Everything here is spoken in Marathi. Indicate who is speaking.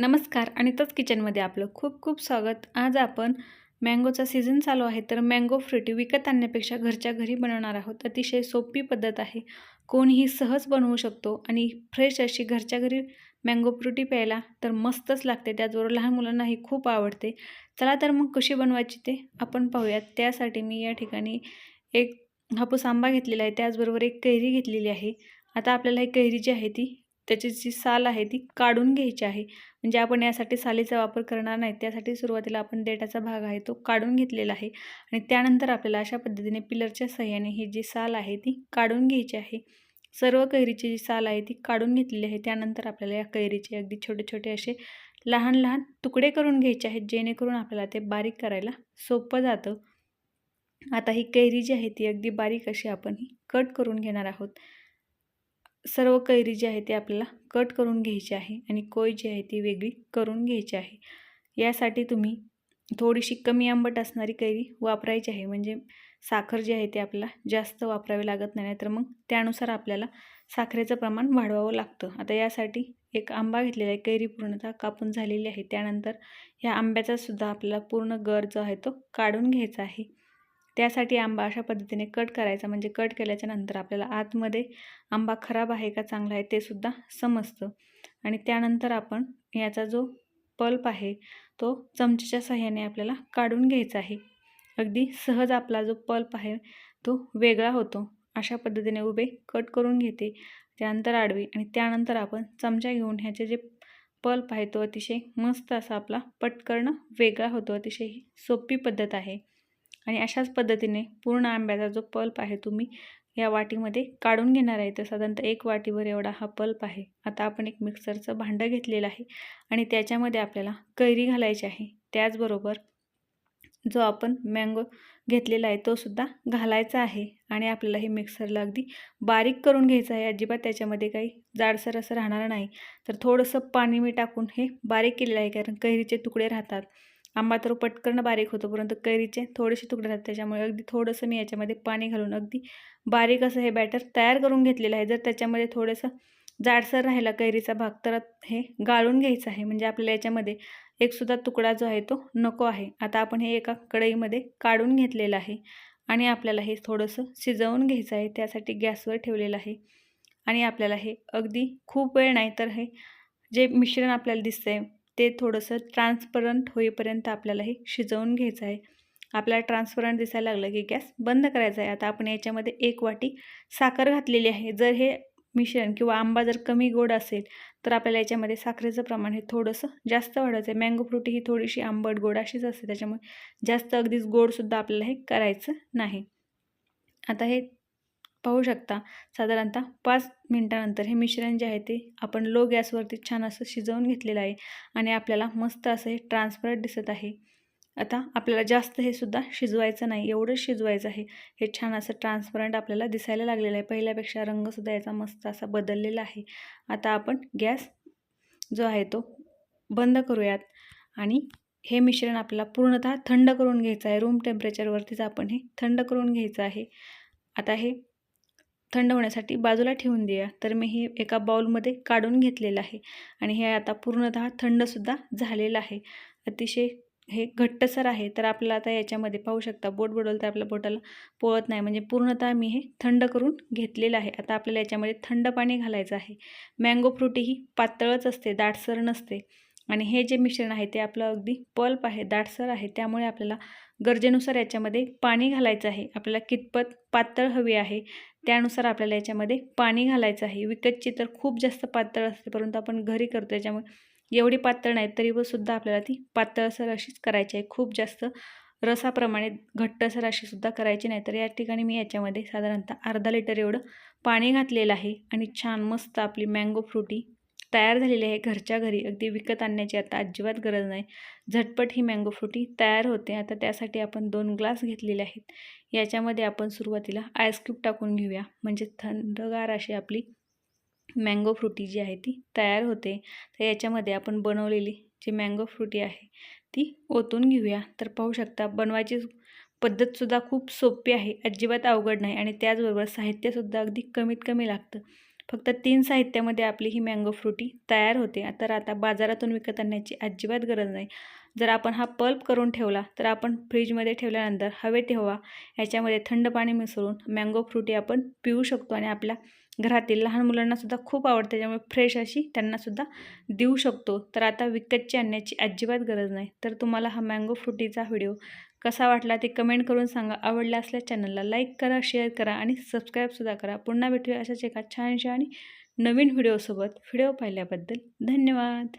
Speaker 1: नमस्कार आणि किचनमध्ये आपलं खूप खूप स्वागत. आज आपण मँगोचा सीझन चालू आहे तर मँगो फ्रुटी विकत आणण्यापेक्षा घरच्या घरी बनवणार आहोत. अतिशय सोपी पद्धत आहे. कोणीही सहज बनवू शकतो आणि फ्रेश अशी घरच्या घरी मँगो फ्रुटी प्यायला तर मस्तच लागते. त्याचबरोबर लहान मुलांनाही खूप आवडते. चला तर मग कशी बनवायची ते आपण पाहूयात. त्यासाठी मी या ठिकाणी एक हापूस आंबा घेतलेला आहे. त्याचबरोबर एक कैरी घेतलेली आहे. आता आपल्याला ही कैरी जी आहे ती त्याची जी साल आहे ती काढून घ्यायची आहे. म्हणजे आपण यासाठी सालीचा वापर करणार नाही. त्यासाठी सुरुवातीला आपण देठाचा भाग आहे तो काढून घेतलेला आहे. आणि त्यानंतर आपल्याला अशा पद्धतीने पिलरच्या सहाय्याने ही जी साल आहे ती काढून घ्यायची आहे. सर्व कैरीची जी साल आहे ती काढून घेतलेली आहे. त्यानंतर आपल्याला या कैरीचे अगदी छोटे छोटे असे लहान लहान तुकडे करून घ्यायचे आहेत जेणेकरून आपल्याला ते बारीक करायला सोपं जातं. आता ही कैरी जी आहे ती अगदी बारीक अशी आपण ही कट करून घेणार आहोत. सर्व कैरी जी आहे ती आपल्याला कट करून घ्यायची आहे आणि कोय जी आहे ती वेगळी करून घ्यायची आहे. यासाठी तुम्ही थोडीशी कमी आंबट असणारी कैरी वापरायची आहे. म्हणजे साखर जी आहे ती आपल्याला जास्त वापरावी लागत नाही तर मग त्यानुसार आपल्याला साखरेचं प्रमाण वाढवावं लागतं. आता यासाठी एक आंबा घेतलेला आहे. कैरी पूर्णतः कापून झालेली आहे. त्यानंतर ह्या आंब्याचा सुद्धा आपल्याला पूर्ण गर जो आहे तो काढून घ्यायचा आहे. त्यासाठी आंबा अशा पद्धतीने कट करायचा. म्हणजे कट केल्याच्यानंतर आपल्याला आतमध्ये आंबा खराब आहे का चांगला आहे ते सुद्धा समजतं. आणि त्यानंतर आपण याचा जो पल्प आहे तो चमच्याच्या सहाय्याने आपल्याला काढून घ्यायचा आहे. अगदी सहज आपला जो पल्प आहे तो वेगळा होतो. अशा पद्धतीने उभे कट करून घेते. त्यानंतर आडवी आणि त्यानंतर आपण चमचा घेऊन ह्याचे जे पल्प आहे तो अतिशय मस्त असा आपला पटकरणं वेगळा होतो. अतिशय सोपी पद्धत आहे. आणि अशाच पद्धतीने पूर्ण आंब्याचा जो पल्प आहे तुम्ही या वाटीमध्ये काढून घेणार आहे. तर साधारणतः एक वाटीवर एवढा हा पल्प आहे. आता आपण एक मिक्सरचं भांडं घेतलेलं आहे आणि त्याच्यामध्ये आपल्याला कैरी घालायची आहे. त्याचबरोबर जो आपण मँगो घेतलेला आहे तो सुद्धा घालायचा आहे आणि आपल्याला हे मिक्सरला अगदी बारीक करून घ्यायचं आहे. अजिबात त्याच्यामध्ये काही जाडसर असं राहणार नाही. तर थोडंसं पाणी मी टाकून हे बारीक केलेलं आहे कारण कैरीचे तुकडे राहतात. आंबा तर पटकन बारीक होतो परंतु कैरीचे थोडेसे तुकडे राहतात. त्याच्यामुळे अगदी थोडंसं मी याच्यामध्ये पाणी घालून अगदी बारीक असं हे बॅटर तयार करून घेतलेलं आहे. जर त्याच्यामध्ये थोडंसं जाडसर राहिला कैरीचा भाग तर हे गाळून घ्यायचं आहे. म्हणजे आपल्याला याच्यामध्ये एकसुद्धा तुकडा जो आहे तो नको आहे. आता आपण हे एका कढईमध्ये काढून घेतलेलं आहे आणि आपल्याला हे थोडंसं शिजवून घ्यायचं आहे. त्यासाठी गॅसवर ठेवलेलं आहे आणि आपल्याला हे अगदी खूप वेळ नाही तर हे जे मिश्रण आपल्याला दिसतंय ते थोडंसं ट्रान्सपरंट होईपर्यंत आपल्याला हे शिजवून घ्यायचं आहे. आपल्याला ट्रान्सपरंट दिसायला लागलं की गॅस बंद करायचा आहे. आता आपण याच्यामध्ये एक वाटी साखर घातलेली आहे. जर हे मिश्रण किंवा आंबा जर कमी गोड असेल तर आपल्याला याच्यामध्ये साखरेचं प्रमाण हे थोडंसं जास्त वाढायचं आहे. मँगो फ्रुटी ही थोडीशी आंबट गोड अशीच असते. त्याच्यामुळे जास्त अगदीच गोडसुद्धा आपल्याला हे करायचं नाही. आता हे पाहू शकता. साधारणतः पाच मिनटानंतर हे मिश्रण जे आहे ते आपण लो गॅसवरती छान असं शिजवून घेतलेलं आहे आणि आपल्याला मस्त असं हे ट्रान्सपरंट दिसत आहे. आता आपल्याला जास्त हे सुद्धा शिजवायचं नाही एवढंच शिजवायचं आहे. हे छान असं ट्रान्सपरंट आपल्याला दिसायला लागलेलं आहे. पहिल्यापेक्षा रंगसुद्धा याचा मस्त असा बदललेला आहे. आता आपण गॅस जो आहे तो बंद करूयात आणि हे मिश्रण आपल्याला पूर्णतः थंड करून घ्यायचं आहे. रूम टेम्परेचरवरतीच आपण हे थंड करून घ्यायचं आहे. आता हे थंड होण्यासाठी बाजूला ठेवून देऊया. तर मी हे एका बाउलमध्ये काढून घेतलेलं आहे. आणि हे आता पूर्णतः थंडसुद्धा झालेलं आहे. अतिशय हे घट्टसर आहे. तर आपल्याला आता याच्यामध्ये पाहू शकता बोट बुडवलं तर आपल्या बोटाला पोळत नाही. म्हणजे पूर्णतः मी हे थंड करून घेतलेलं आहे. आता आपल्याला याच्यामध्ये थंड पाणी घालायचं आहे. मँगो फ्रुटी ही पातळच असते दाटसर नसते. आणि हे जे मिश्रण आहे ते आपलं अगदी पल्प आहे दाटसर आहे. त्यामुळे आपल्याला गरजेनुसार याच्यामध्ये पाणी घालायचं आहे. आपल्याला कितपत पातळ हवी आहे त्यानुसार आपल्याला याच्यामध्ये पाणी घालायचं आहे. विकतची तर खूप जास्त पातळ असते परंतु आपण घरी करतो याच्यामुळे एवढी पातळ नाही तरी व सुद्धा आपल्याला ती पातळसर अशीच करायची आहे. खूप जास्त रसाप्रमाणे घट्टसर अशी सुद्धा करायची नाही. तर या ठिकाणी मी याच्यामध्ये साधारणतः अर्धा लिटर एवढं पाणी घातलेलं आहे. आणि छान मस्त आपली मँगो फ्रुटी तयार झालेली आहे. घरच्या घरी अगदी विकत आणण्याची आता अजिबात गरज नाही. झटपट ही मँगो फ्रुटी तयार होते. आता त्यासाठी आपण दोन ग्लास घेतलेले आहेत. याच्यामध्ये आपण सुरुवातीला आईस्क्यूब टाकून घेऊया. म्हणजे थंडगार अशी आपली मँगो फ्रुटी जी आहे ती तयार होते. तर याच्यामध्ये आपण बनवलेली जी मँगो फ्रुटी आहे ती ओतून घेऊया. तर पाहू शकता बनवायची पद्धतसुद्धा खूप सोपी आहे. अजिबात अवघड नाही आणि त्याचबरोबर साहित्यसुद्धा अगदी कमीत कमी लागतं. फक्त तीन साहित्यामध्ये आपली ही मँगो फ्रुटी तयार होते. तर आता बाजारातून विकत आणण्याची अजिबात गरज नाही. जर आपण हा पल्प करून ठेवला तर आपण फ्रीजमध्ये ठेवल्यानंतर हवे तेव्हा याच्यामध्ये थंड पाणी मिसळून मँगो फ्रुटी आपण पिऊ शकतो आणि आपल्या घरातील लहान मुलांनासुद्धा खूप आवडते. त्याच्यामुळे फ्रेश अशी त्यांनासुद्धा देऊ शकतो. तर आता विकतची आणण्याची अजिबात गरज नाही. तर तुम्हाला हा मँगो फ्रुटीचा व्हिडिओ कसा वाटला ते कमेंट करून सांगा. आवडला असल्या चॅनलला लाईक करा शेअर करा आणि सबस्क्राईबसुद्धा करा. पुन्हा भेटूया अशाच एका छानशा आणि नवीन व्हिडिओसोबत व्हिडिओ पाहिल्याबद्दल धन्यवाद.